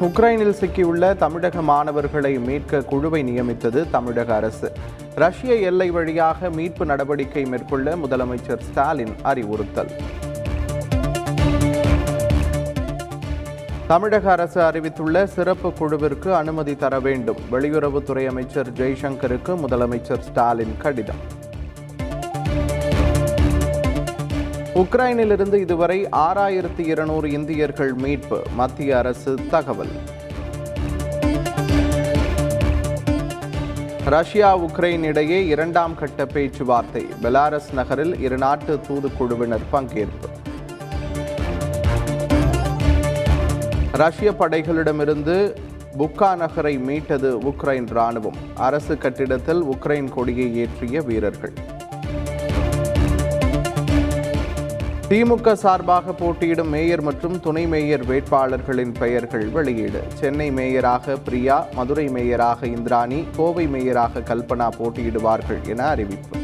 உக்ரைனில் சிக்கியுள்ள தமிழக மாணவர்களை மீட்க குழுவை நியமித்தது தமிழக அரசு. ரஷ்ய எல்லை வழியாக மீட்பு நடவடிக்கை மேற்கொள்ள முதலமைச்சர் ஸ்டாலின் அறிவுறுத்தல். தமிழக அரசு அறிவித்துள்ள சிறப்பு குழுவிற்கு அனுமதி தர வேண்டும். வெளியுறவுத்துறை அமைச்சர் ஜெய்சங்கருக்கு முதலமைச்சர் ஸ்டாலின் கடிதம். உக்ரைனிலிருந்து இதுவரை ஆறாயிரத்தி இருநூறு இந்தியர்கள் மீட்பு. மத்திய அரசு தகவல். ரஷ்யா உக்ரைன் இடையே இரண்டாம் கட்ட பேச்சுவார்த்தை. பெலாரஸ் நகரில் இரு நாட்டு தூதுக்குழுவினர் பங்கேற்பு. ரஷ்ய படைகளிடமிருந்து புக்கா நகரை மீட்டது உக்ரைன் ராணுவம் அரசு கட்டிடத்தில் உக்ரைன் கொடியை ஏற்றிய வீரர்கள். திமுக சார்பாக போட்டியிடும் மேயர் மற்றும் துணை மேயர் வேட்பாளர்களின் பெயர்கள் வெளியீடு. சென்னை மேயராக பிரியா மதுரை மேயராக இந்திராணி கோவை மேயராக கல்பனா போட்டியிடுவார்கள் என அறிவிப்பு.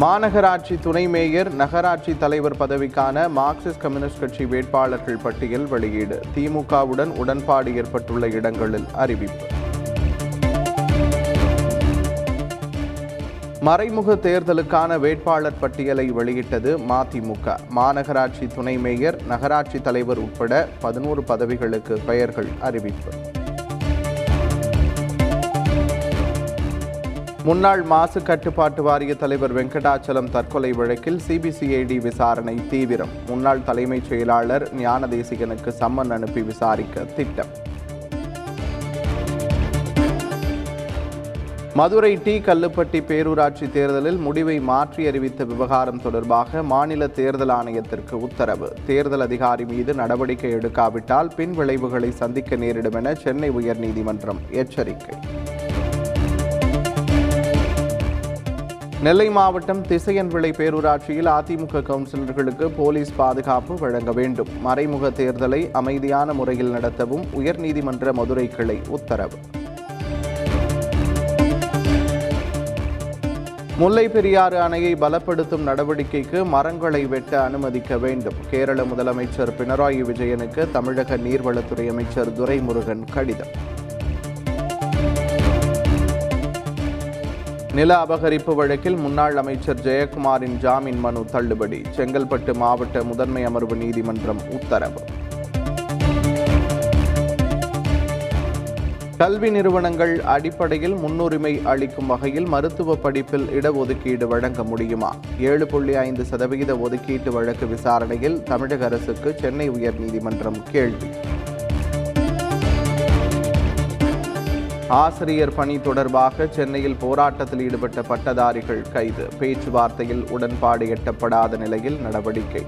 மாநகராட்சி துணை மேயர் நகராட்சி தலைவர் பதவிக்கான மார்க்சிஸ்ட் கம்யூனிஸ்ட் கட்சி வேட்பாளர்கள் பட்டியல் வெளியீடு. திமுகவுடன் உடன்பாடு ஏற்பட்டுள்ள இடங்களில் அறிவிப்பு. மறைமுக தேர்தலுக்கான வேட்பாளர் பட்டியலை வெளியிட்டது மதிமுக. மாநகராட்சி துணை மேயர் நகராட்சி தலைவர் உட்பட பதினோரு பதவிகளுக்கு பெயர்கள் அறிவிப்பு. முன்னாள் மாசு கட்டுப்பாட்டு வாரிய தலைவர் வெங்கடாச்சலம் தற்கொலை வழக்கில் சிபிசிஐடி விசாரணை தீவிரம். முன்னாள் தலைமைச் செயலாளர் ஞானதேசிகனுக்கு சம்மன் அனுப்பி விசாரிக்க திட்டம். மதுரை டி கல்லுப்பட்டி பேரூராட்சி தேர்தலில் முடிவை மாற்றி அறிவித்த விவகாரம் தொடர்பாக மாநில தேர்தல் ஆணையத்திற்கு உத்தரவு. தேர்தல் அதிகாரி மீது நடவடிக்கை எடுக்காவிட்டால் பின் விளைவுகளை சந்திக்க நேரிடும் என சென்னை உயர்நீதிமன்றம் எச்சரிக்கை. நெல்லை மாவட்டம் திசையன்விளை பேரூராட்சியில் அதிமுக கவுன்சிலர்களுக்கு போலீஸ் பாதுகாப்பு வழங்க வேண்டும். மறைமுக தேர்தலை அமைதியான முறையில் நடத்தவும் உயர்நீதிமன்ற மதுரை கிளை உத்தரவு. முல்லை பெரியாறு அணையை பலப்படுத்தும் நடவடிக்கைக்கு மரங்களை வெட்ட அனுமதிக்க வேண்டும். கேரள முதலமைச்சர் பினராயி விஜயனுக்கு தமிழக நீர்வளத்துறை அமைச்சர் துரைமுருகன் கடிதம். நில அபகரிப்பு வழக்கில் முன்னாள் அமைச்சர் ஜெயக்குமாரின் ஜாமீன் மனு தள்ளுபடி. செங்கல்பட்டு மாவட்ட முதன்மை அமர்வு நீதிமன்றம் உத்தரவு. கல்வி நிறுவனங்கள் அடிப்படையில் முன்னுரிமை அளிக்கும் வகையில் மருத்துவ படிப்பில் இடஒதுக்கீடு வழங்க முடியுமா? ஏழு புள்ளி ஐந்து சதவிகித ஒதுக்கீட்டு வழக்கு விசாரணையில் தமிழக அரசுக்கு சென்னை உயர்நீதிமன்றம் கேள்வி. ஆசிரியர் பணி தொடர்பாக சென்னையில் போராட்டத்தில் ஈடுபட்ட பட்டதாரிகள் கைது. பேச்சுவார்த்தையில் உடன்பாடு எட்டப்படாத நிலையில் நடவடிக்கை.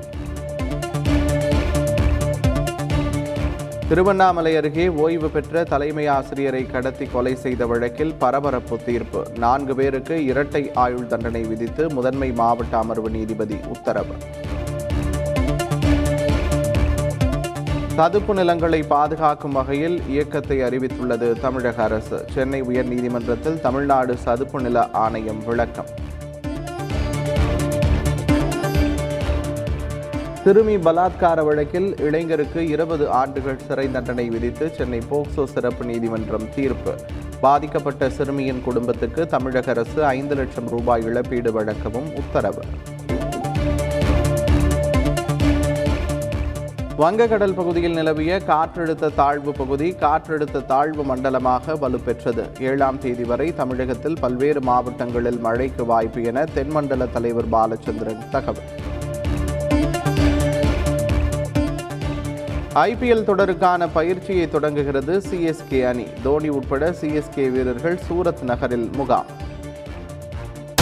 திருவண்ணாமலை அருகே ஓய்வு பெற்ற தலைமை ஆசிரியரை கடத்தி கொலை செய்த வழக்கில் பரபரப்பு தீர்ப்பு. நான்கு பேருக்கு இரட்டை ஆயுள் தண்டனை விதித்து முதன்மை மாவட்ட அமர்வு நீதிபதி உத்தரவு. சதுப்பு நிலங்களை பாதுகாக்கும் வகையில் இயக்கத்தை அறிவித்துள்ளது தமிழக அரசு. சென்னை உயர்நீதிமன்றத்தில் தமிழ்நாடு சதுப்பு நில ஆணையம் விளக்கம். சிறுமி பலாத்கார வழக்கில் இளைஞருக்கு இருபது ஆண்டுகள் சிறை தண்டனை விதித்து சென்னை போக்சோ சிறப்பு நீதிமன்றம் தீர்ப்பு. பாதிக்கப்பட்ட சிறுமியின் குடும்பத்துக்கு தமிழக அரசு ஐந்து லட்சம் ரூபாய் இழப்பீடு வழங்கவும் உத்தரவு. வங்கக்கடல் பகுதியில் நிலவிய காற்றழுத்த தாழ்வு பகுதி காற்றழுத்த தாழ்வு மண்டலமாக வலுப்பெற்றது. ஏழாம் தேதி வரை தமிழகத்தில் பல்வேறு மாவட்டங்களில் மழைக்கு வாய்ப்பு என தென்மண்டல தலைவர் பாலச்சந்திரன் தகவல். ஐபிஎல் தொடருக்கான பயிற்சியை தொடங்குகிறது சிஎஸ்கே அணி. தோனி உட்பட சிஎஸ்கே வீரர்கள் சூரத் நகரில் முகாம்.